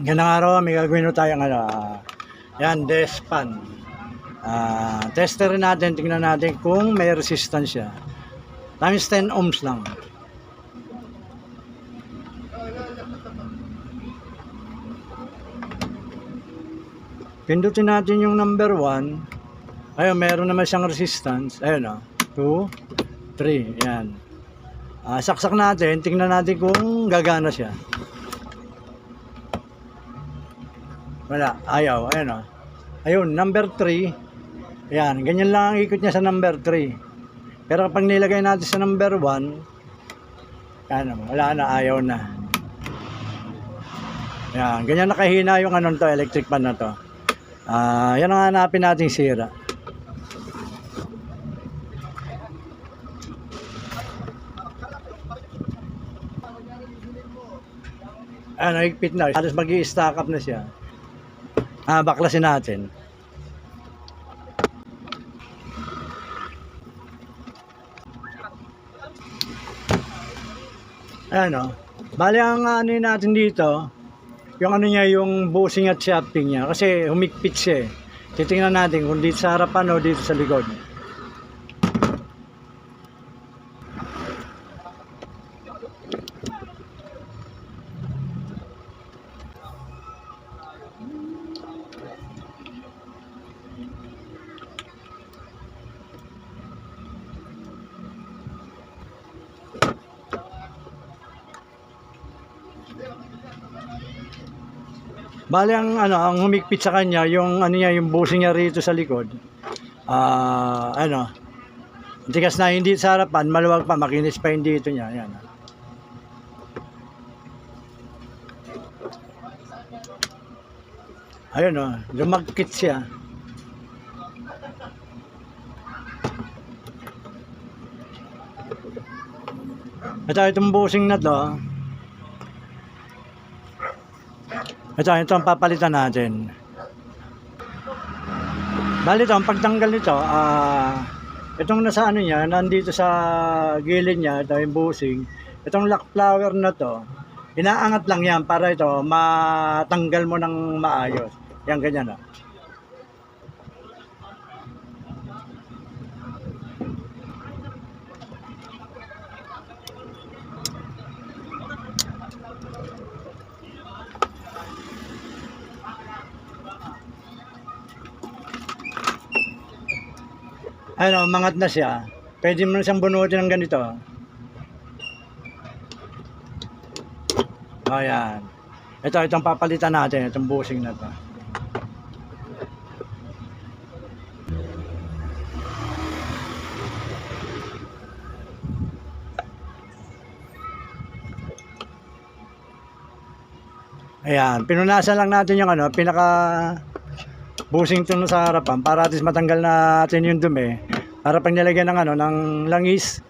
Ganang araw, may gagawin na tayong ano, ah, yan, despan. Ah, tester natin, tingnan natin kung may resistance siya. Times 10 ohms lang. Pindutin natin yung number 1. Ayun, meron naman siyang resistance. Ayun o. 2, 3. Yan. Ah, saksak natin. Tingnan natin kung gagana siya. Wala. Ayaw. Ayun o. Ayun, number 3. Yan. Ganyan lang ang ikot niya sa number 3. Pero kapag nilagay natin sa number 1, yan, wala na. Ayaw na. Yan. Ganyan nakahina yung ano to, electric pan na to. Ah, yan ang hanapin nating sira. Ah, nahigpit na. Halos mag stack up na siya. Ah, baklasin natin. Ayan o. Bali ang ano natin dito, yung ano niya, yung bushing at shafting niya. Kasi humigpit siya eh. Titingnan natin kung dito sa harapan o dito sa likod. Bali ang ano, ang humigpit sa kanya, yung ano niya, yung bushing niya rito sa likod. Ah, ano. Tigas na hindi sa harapan, maluwag pa, makinis pa yung dito niya. Yan. Ayun oh, lumagkit siya. Ito, itong bushing na to, Ito, ito ang papalitan natin. Bali ito, ang pagtanggal nito, ah, itong nasa ano niya, nandito sa gilid niya, ito yung busing, itong lock flower na to, inaangat lang yan para ito, matanggal mo ng maayos. Yan, ganyan o. Ano, mangat na siya. Pwede mo na siyang bunutin ng ganito. Ayan. Ito, itong papalitan natin, itong bushing na to. Ayan, pinunasan lang natin yung ano, pinaka busing to sa harapan para at least matanggal natin yung dumi. Para pag nilagyan ng ano, ng langis,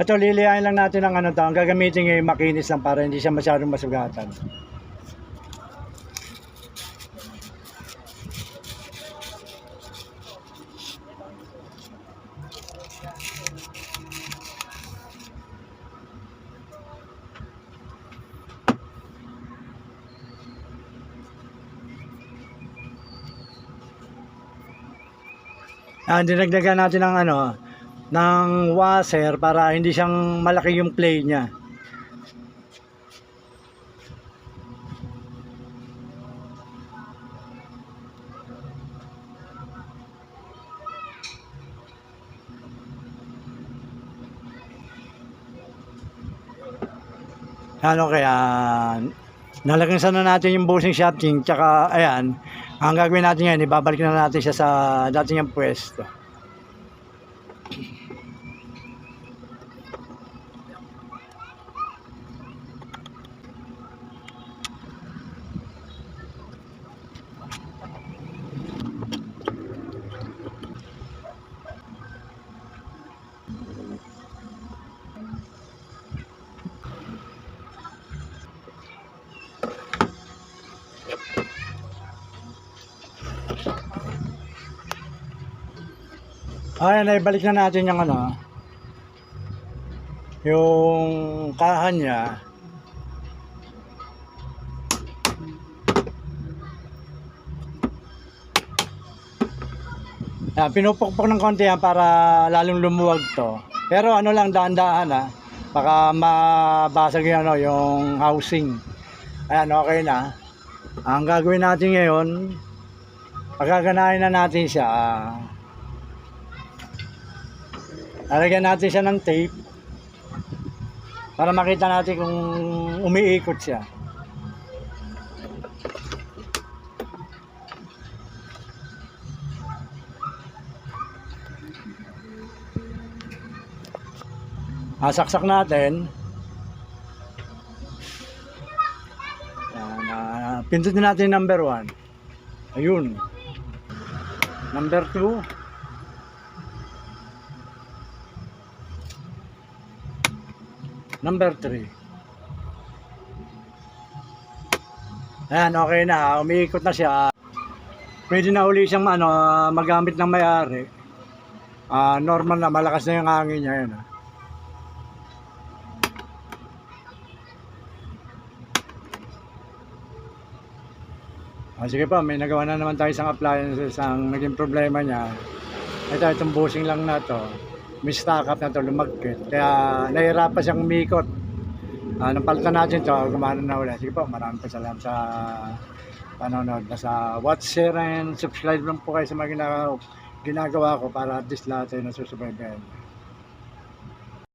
Ito, liliyain lang natin ang ano to. Ang gagamitin ay makinis lang para hindi siya masyadong masugatan. Ah, dinagdagan natin ng ano, ng washer para hindi siyang malaki yung play niya. Ano kaya nalagyan sana natin yung bushing shafting tsaka ayan ang gagawin natin ngayon ibabalik na natin siya sa dating yung pwesto Ayan, naibalik na natin yung ano, yung kahan niya. Ayan, pinupukpok ng konti yan para lalong lumuwag to. Pero ano lang, daan-daan ha. Baka mabasag yung, ano, yung housing. Ayan, okay na. Ang gagawin natin ngayon, pagkaganahin na natin siya, ah, lalagyan natin siya ng tape para makita natin kung umiikot siya. Asaksak natin. Ah, pindutin natin number 1. Ayun. Number 2. Number 3. Ayan, okay na. Umiikot na siya. Pwede na uli siyang ano, magamit ng may-ari. Ah, normal na, malakas na yung hangin niya. Yan, ah. Ah, sige pa, may nagawa na naman tayo isang appliances ang naging problema niya. Ito, itong bushing lang na to. Up na to, lumagkit. Kaya nahirapan siyang umikot. Ah, nung palitan natin to, gumana na ulit. Sige po, maraming pa salamat sa panonood. Basta watch, share, and subscribe lang po kayo sa mga ginagawa, ginagawa ko para at least lahat tayo nasusubaybayan.